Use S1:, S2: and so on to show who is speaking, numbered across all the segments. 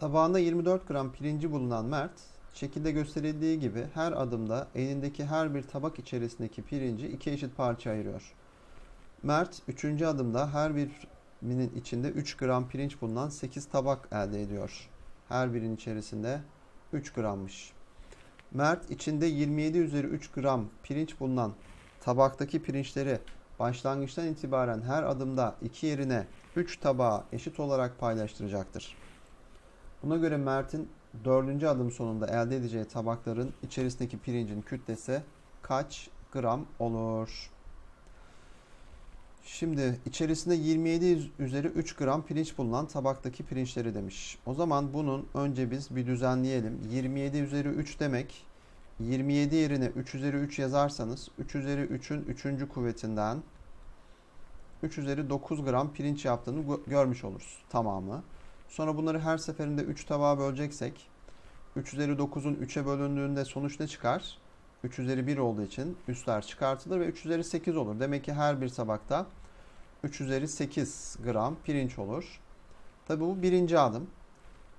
S1: Tabağında 24 gram pirinci bulunan Mert, şekilde gösterildiği gibi her adımda elindeki her bir tabak içerisindeki pirinci iki eşit parça ayırıyor. Mert, üçüncü adımda her birinin içinde 3 gram pirinç bulunan 8 tabak elde ediyor. Her birinin içerisinde 3 grammış. Mert, içinde 27 üzeri 3 gram pirinç bulunan tabaktaki pirinçleri başlangıçtan itibaren her adımda iki yerine 3 tabağa eşit olarak paylaştıracaktır. Buna göre Mert'in dördüncü adım sonunda elde edeceği tabakların içerisindeki pirincin kütlesi kaç gram olur? Şimdi içerisinde 27 üzeri 3 gram pirinç bulunan tabaktaki pirinçleri demiş. O zaman bunun önce biz bir düzenleyelim. 27 üzeri 3 demek 27 yerine 3 üzeri 3 yazarsanız 3 üzeri 3'ün 3. kuvvetinden 3 üzeri 9 gram pirinç yaptığını gö- görmüş oluruz tamamı. Sonra bunları her seferinde 3 tabağa böleceksek 3 üzeri 9'un 3'e bölündüğünde sonuç ne çıkar? 3 üzeri 1 olduğu için üstler çıkartılır ve 3 üzeri 8 olur. Demek ki her bir tabakta 3 üzeri 8 gram pirinç olur. Tabi bu birinci adım.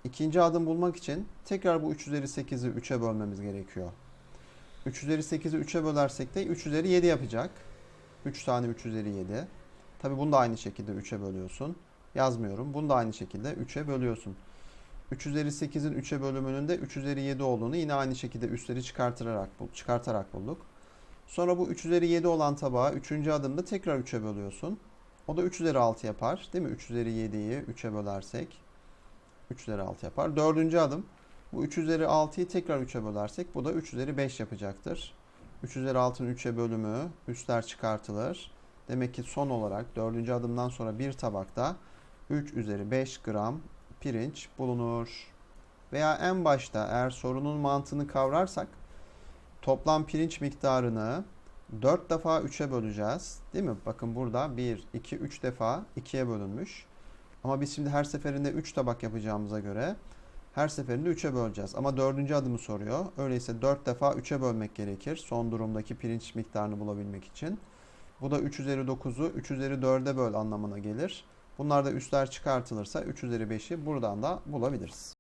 S1: İkinci adım bulmak için tekrar bu 3 üzeri 8'i 3'e bölmemiz gerekiyor. 3 üzeri 8'i 3'e bölersek de 3 üzeri 7 yapacak. 3 tane 3 üzeri 7. Tabi bunu da aynı şekilde 3'e bölüyorsun. Yazmıyorum. Bunu da aynı şekilde 3'e bölüyorsun. 3 üzeri 8'in 3'e bölümünün de 3 üzeri 7 olduğunu yine aynı şekilde üstleri çıkartarak, çıkartarak bulduk. Sonra bu 3 üzeri 7 olan tabağı 3. adımda tekrar 3'e bölüyorsun. O da 3 üzeri 6 yapar. Değil mi? 3 üzeri 7'yi 3'e bölersek 3 üzeri 6 yapar. Dördüncü adım bu 3 üzeri 6'yı tekrar 3'e bölersek bu da 3 üzeri 5 yapacaktır. 3 üzeri 6'nın 3'e bölümü üstler çıkartılır. Demek ki son olarak dördüncü adımdan sonra bir tabakta 3 üzeri 5 gram pirinç bulunur. Veya en başta eğer sorunun mantığını kavrarsak toplam pirinç miktarını 4 defa 3'e böleceğiz. Değil mi? Bakın burada 1, 2, 3 defa 2'ye bölünmüş. Ama biz şimdi her seferinde 3 tabak yapacağımıza göre her seferinde 3'e böleceğiz. Ama dördüncü adımı soruyor. Öyleyse 4 defa 3'e bölmek gerekir. Son durumdaki pirinç miktarını bulabilmek için. Bu da 3 üzeri 9'u 3 üzeri 4'e böl anlamına gelir. Bunlar da üstler çıkartılırsa 3 üzeri 5'i buradan da bulabiliriz.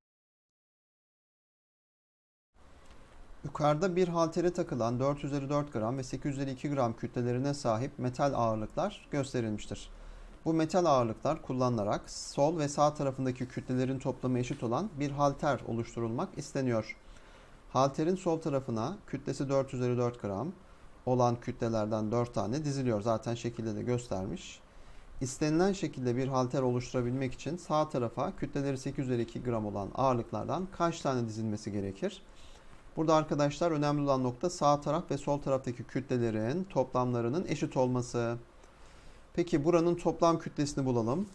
S1: Yukarıda bir haltere takılan 4 üzeri 4 gram ve 8 üzeri 2 gram kütlelerine sahip metal ağırlıklar gösterilmiştir. Bu metal ağırlıklar kullanılarak sol ve sağ tarafındaki kütlelerin toplamı eşit olan bir halter oluşturulmak isteniyor. Halterin sol tarafına kütlesi 4 üzeri 4 gram olan kütlelerden 4 tane diziliyor. Zaten şekilde de göstermiş. İstenilen şekilde bir halter oluşturabilmek için sağ tarafa kütleleri 8 üzeri 2 gram olan ağırlıklardan kaç tane dizilmesi gerekir? Burada arkadaşlar önemli olan nokta sağ taraf ve sol taraftaki kütlelerin toplamlarının eşit olması. Peki buranın toplam kütlesini bulalım.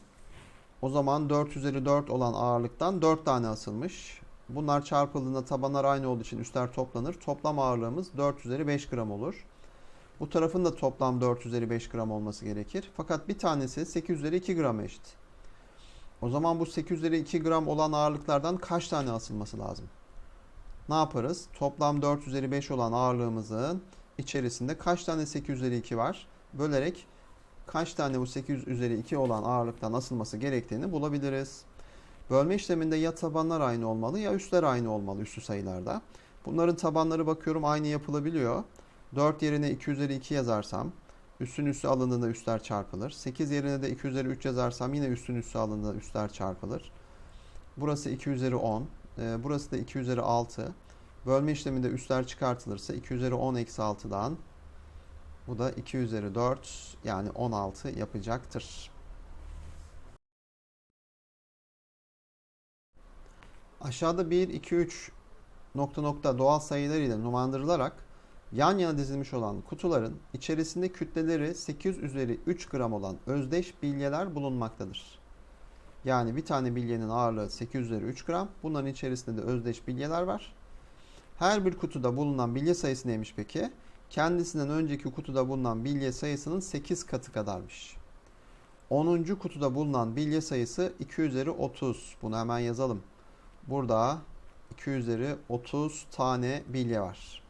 S1: O zaman 4 üzeri 4 olan ağırlıktan 4 tane asılmış. Bunlar çarpıldığında tabanlar aynı olduğu için üstler toplanır. Toplam ağırlığımız 4 üzeri 5 gram olur. Bu tarafın da toplam 4 üzeri 5 gram olması gerekir. Fakat bir tanesi 8 üzeri 2 gram eşit. O zaman bu 8 üzeri 2 gram olan ağırlıklardan kaç tane asılması lazım? Ne yaparız? Toplam 4 üzeri 5 olan ağırlığımızın içerisinde kaç tane 8 üzeri 2 var? Bölerek kaç tane bu 8 üzeri 2 olan ağırlıktan asılması gerektiğini bulabiliriz. Bölme işleminde ya tabanlar aynı olmalı ya üstler aynı olmalı üstü sayılarda. Bunların tabanları bakıyorum aynı yapılabiliyor. 4 yerine 2 üzeri 2 yazarsam üstün üstü alındığında üstler çarpılır. 8 yerine de 2 üzeri 3 yazarsam yine üstün üstü alındığında üstler çarpılır. Burası 2 üzeri 10. e, Burası da 2 üzeri 6. Bölme işleminde üstler çıkartılırsa 2 üzeri 10 eksi 6'dan bu da 2 üzeri 4 yani 16 yapacaktır. Aşağıda 1, 2, 3 nokta nokta doğal sayılar ile numaralandırılarak yan yana dizilmiş olan kutuların içerisinde kütleleri 8 üzeri 3 gram olan özdeş bilyeler bulunmaktadır. Yani bir tane bilyenin ağırlığı 8 üzeri 3 gram. Bunların içerisinde de özdeş bilyeler var. Her bir kutuda bulunan bilye sayısı neymiş peki? Kendisinden önceki kutuda bulunan bilye sayısının 8 katı kadarmış. 10. kutuda bulunan bilye sayısı 2 üzeri 30. Bunu hemen yazalım. Burada 2 üzeri 30 tane bilye var.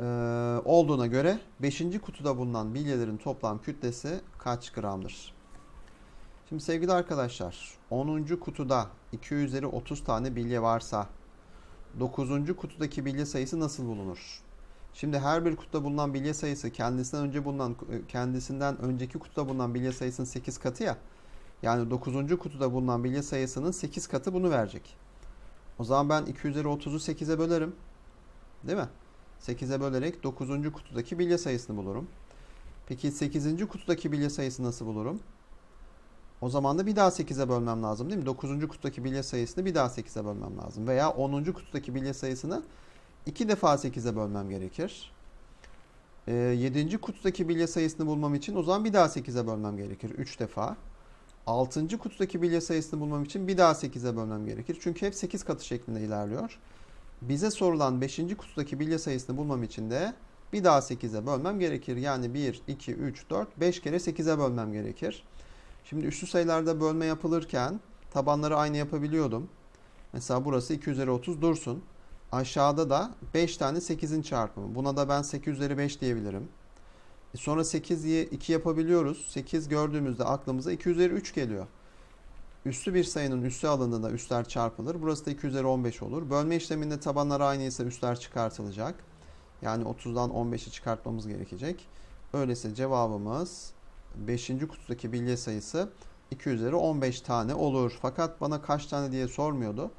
S1: Ee, olduğuna göre 5. kutuda bulunan bilyelerin toplam kütlesi kaç gramdır? Şimdi sevgili arkadaşlar 10. kutuda 2 üzeri 30 tane bilye varsa 9. kutudaki bilye sayısı nasıl bulunur? Şimdi her bir kutuda bulunan bilye sayısı kendisinden önce bulunan kendisinden önceki kutuda bulunan bilye sayısının 8 katı ya. Yani 9. kutuda bulunan bilye sayısının 8 katı bunu verecek. O zaman ben 2 üzeri 30'u 8'e bölerim. Değil mi? 8'e bölerek 9. kutudaki bilye sayısını bulurum. Peki 8. kutudaki bilye sayısı nasıl bulurum? O zaman da bir daha 8'e bölmem lazım değil mi? 9. kutudaki bilye sayısını bir daha 8'e bölmem lazım. Veya 10. kutudaki bilye sayısını 2 defa 8'e bölmem gerekir. Ee, 7. kutudaki bilye sayısını bulmam için o zaman bir daha 8'e bölmem gerekir. 3 defa. 6. kutudaki bilye sayısını bulmam için bir daha 8'e bölmem gerekir. Çünkü hep 8 katı şeklinde ilerliyor. Bize sorulan 5. kutudaki bilye sayısını bulmam için de bir daha 8'e bölmem gerekir. Yani 1, 2, 3, 4, 5 kere 8'e bölmem gerekir. Şimdi üslü sayılarda bölme yapılırken tabanları aynı yapabiliyordum. Mesela burası 2 üzeri 30 dursun. Aşağıda da 5 tane 8'in çarpımı. Buna da ben 8 üzeri 5 diyebilirim. E sonra 8'yi 2 yapabiliyoruz. 8 gördüğümüzde aklımıza 2 üzeri 3 geliyor. Üslü bir sayının üssü alındığında üstler çarpılır. Burası da 2 üzeri 15 olur. Bölme işleminde tabanlar aynıysa üstler çıkartılacak. Yani 30'dan 15'i çıkartmamız gerekecek. Öyleyse cevabımız 5. kutudaki bilye sayısı 2 üzeri 15 tane olur. Fakat bana kaç tane diye sormuyordu.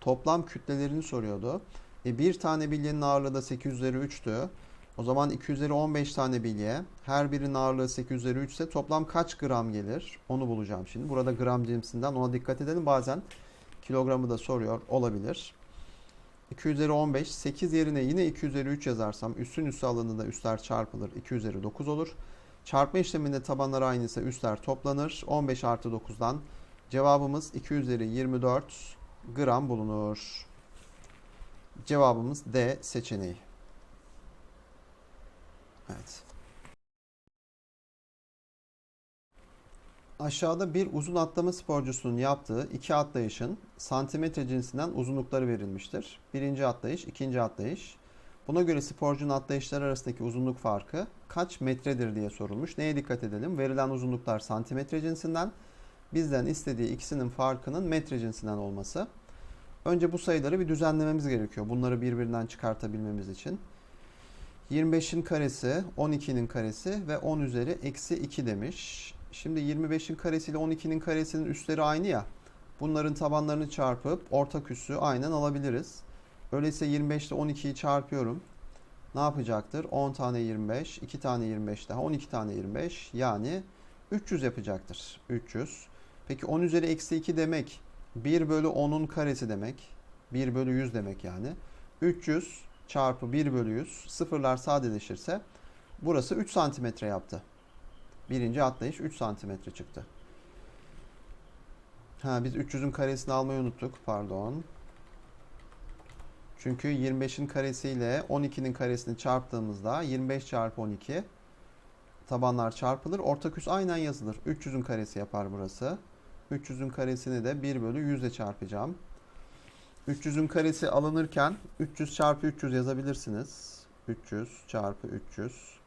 S1: Toplam kütlelerini soruyordu. E bir tane bilyenin ağırlığı da 8 üzeri 3'tü. O zaman 2 üzeri 15 tane bilye. Her birinin ağırlığı 8 üzeri 3 ise toplam kaç gram gelir? Onu bulacağım şimdi. Burada gram cinsinden ona dikkat edelim. Bazen kilogramı da soruyor olabilir. 2 üzeri 15. 8 yerine yine 2 üzeri 3 yazarsam üssün üssü alanında üstler çarpılır. 2 üzeri 9 olur. Çarpma işleminde tabanlar aynı ise üstler toplanır. 15 artı 9'dan cevabımız 2 üzeri 24 gram bulunur. Cevabımız D seçeneği. Evet. Aşağıda bir uzun atlama sporcusunun yaptığı iki atlayışın santimetre cinsinden uzunlukları verilmiştir. Birinci atlayış, ikinci atlayış. Buna göre sporcunun atlayışları arasındaki uzunluk farkı kaç metredir diye sorulmuş. Neye dikkat edelim? Verilen uzunluklar santimetre cinsinden. Bizden istediği ikisinin farkının metre cinsinden olması. Önce bu sayıları bir düzenlememiz gerekiyor. Bunları birbirinden çıkartabilmemiz için. 25'in karesi, 12'nin karesi ve 10 üzeri eksi 2 demiş. Şimdi 25'in karesi ile 12'nin karesinin üstleri aynı ya. Bunların tabanlarını çarpıp ortak üssü aynen alabiliriz. Öyleyse 25 ile 12'yi çarpıyorum. Ne yapacaktır? 10 tane 25, 2 tane 25 daha 12 tane 25 yani 300 yapacaktır. 300. Peki 10 üzeri eksi 2 demek 1 bölü 10'un karesi demek. 1 bölü 100 demek yani. 300 çarpı 1 bölü 100 sıfırlar sadeleşirse burası 3 santimetre yaptı. Birinci atlayış 3 santimetre çıktı. Ha biz 300'ün karesini almayı unuttuk. Pardon. Çünkü 25'in karesiyle 12'nin karesini çarptığımızda 25 çarpı 12 tabanlar çarpılır. Ortak üs aynen yazılır. 300'ün karesi yapar burası. 300'ün karesini de 1 bölü 100 ile çarpacağım. 300'ün karesi alınırken 300 çarpı 300 yazabilirsiniz. 300 çarpı 300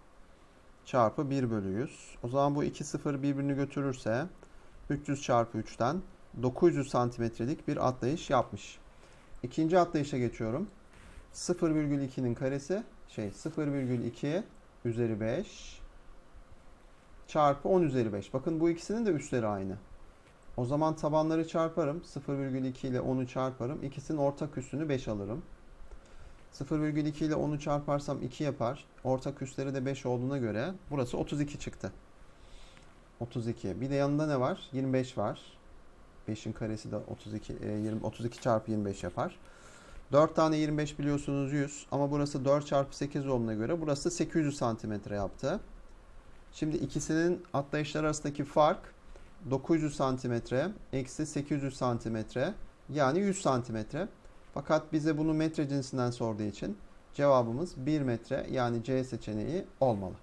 S1: çarpı 1 bölü 100. O zaman bu iki sıfır birbirini götürürse 300 çarpı 3'ten 900 santimetrelik bir atlayış yapmış. İkinci atlayışa geçiyorum. 0,2'nin karesi şey 0,2 üzeri 5 çarpı 10 üzeri 5. Bakın bu ikisinin de üstleri aynı. O zaman tabanları çarparım. 0,2 ile 10'u çarparım. İkisinin ortak üstünü 5 alırım. 0,2 ile 10'u çarparsam 2 yapar. Ortak üstleri de 5 olduğuna göre burası 32 çıktı. 32. Bir de yanında ne var? 25 var. 5'in karesi de 32, 20, 32 çarpı 25 yapar. 4 tane 25 biliyorsunuz 100 ama burası 4 çarpı 8 olduğuna göre burası 800 santimetre yaptı. Şimdi ikisinin atlayışlar arasındaki fark 900 santimetre eksi 800 santimetre yani 100 santimetre. Fakat bize bunu metre cinsinden sorduğu için cevabımız 1 metre yani C seçeneği olmalı.